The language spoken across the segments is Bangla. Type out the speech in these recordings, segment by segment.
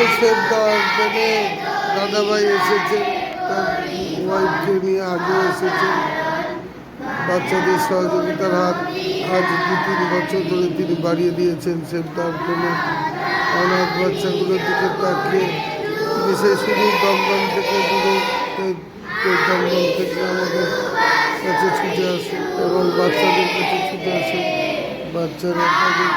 তো সেভ দেওয়ার দাদাভাই এসেছেন তার ওয়াইফকে নিয়ে আগে এসেছেন বাচ্চাদের সহযোগিতার হাত আজ দু তিন বছর ধরে তিনি বাড়িয়ে দিয়েছেন দেওয়ার জন্য অনাথ বাচ্চাগুলোর দিকে তাকিয়ে তিনি সেই দমদম থেকে দূরে দমদম থেকে আমাদের কাছে ছুটে আসে। এবং বাচ্চাদের কাছে ছুটে আসে বাচ্চারা তাদের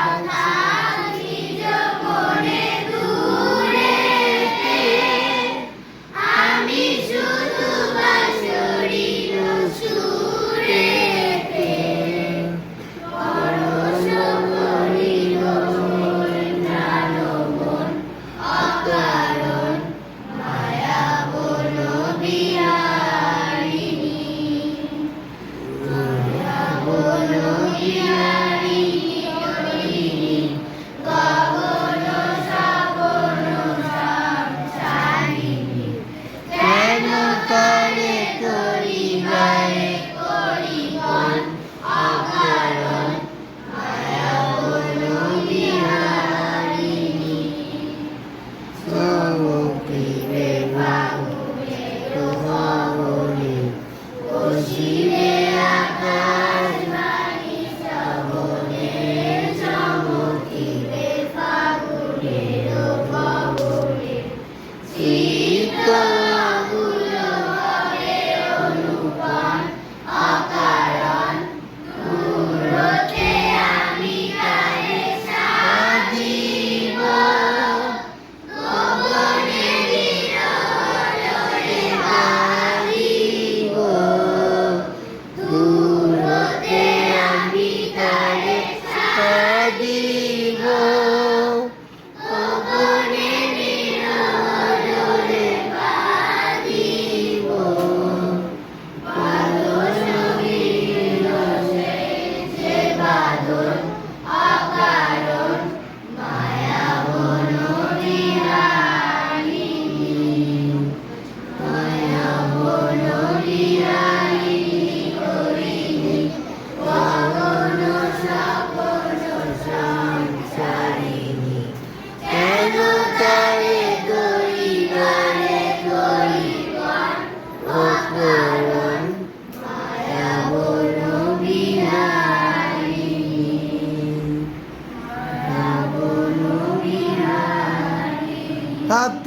Mm-hmm.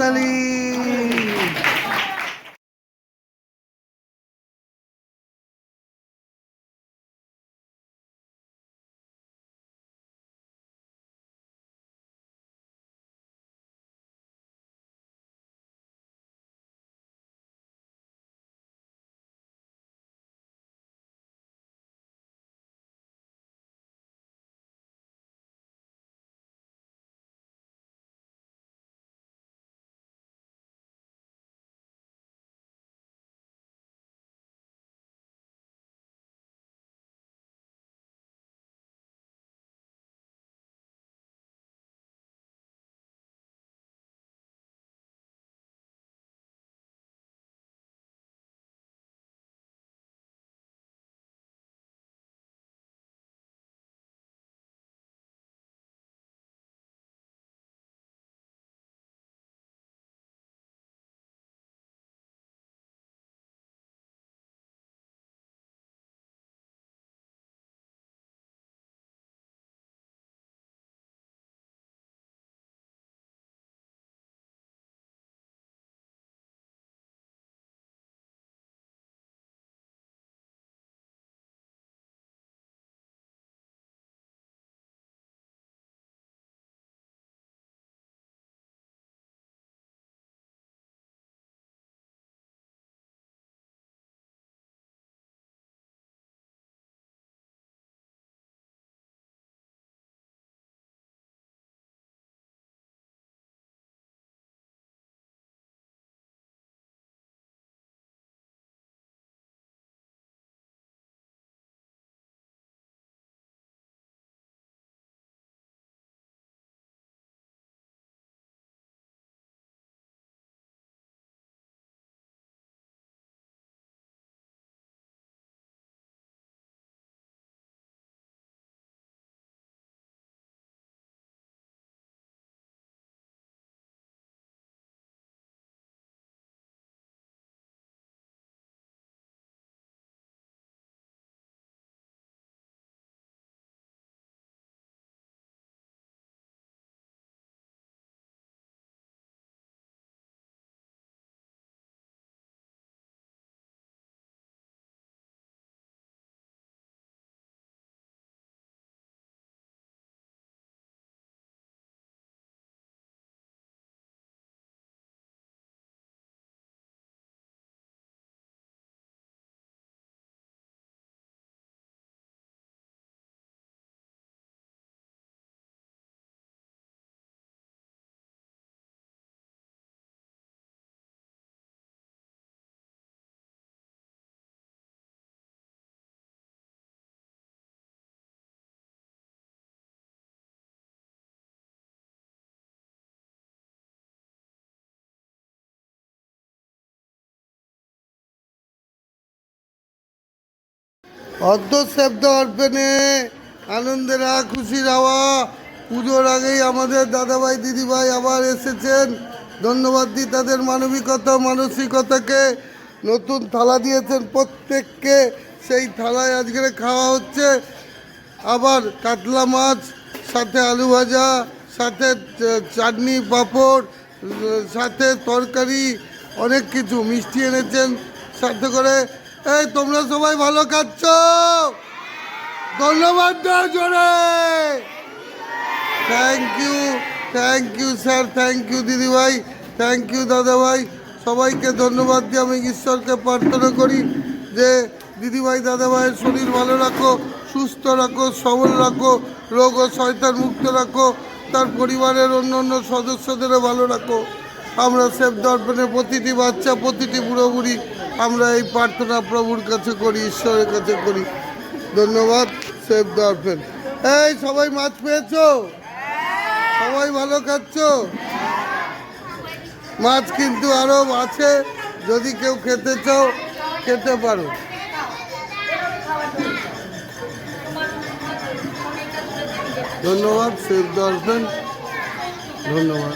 আলী অর্ধ অর্পণে আনন্দের খুশির হাওয়া। পুজোর আগেই আমাদের দাদাভাই, দিদিভাই আবার এসেছেন। ধন্যবাদ দিই তাদের মানবিকতা, মানসিকতাকে। নতুন থালা দিয়েছেন প্রত্যেককে। সেই থালায় আজকে খাওয়া হচ্ছে। আবার কাতলা মাছ, সাথে আলু ভাজা, সাথে চাটনি, পাঁপড়, সাথে তরকারি, অনেক কিছু। মিষ্টি এনেছেন। সাথে করে এই, তোমরা সবাই ভালো খাচ্ছ ধন্যবাদ জোরে thank you thank you sir thank you দিদিভাই থ্যাংক ইউ দাদাভাই। সবাইকে ধন্যবাদ দিয়ে আমি ঈশ্বরকে প্রার্থনা করি যে দিদিভাই, দাদাভাইয়ের শরীর ভালো রাখো, সুস্থ রাখো, সবল রাখো, রোগ ও শয়তান মুক্ত রাখো, তার পরিবারের অন্য অন্য সদস্যদেরও ভালো রাখো। আমরা সেব দর্পণে প্রতিটি বাচ্চা, প্রতিটি বুড়ো বুড়ি আমরা এই প্রার্থনা প্রভুর কাছে করি, ঈশ্বরের কাছে করি। ধন্যবাদ সেব দর্পণ এই, সবাই মাছ পেয়েছ? সবাই ভালো খাচ্ছ? মাছ কিন্তু আরও আছে, যদি কেউ খেতে চাও, খেতে পারো। ধন্যবাদ, সেভ দর্পণ ধন্যবাদ।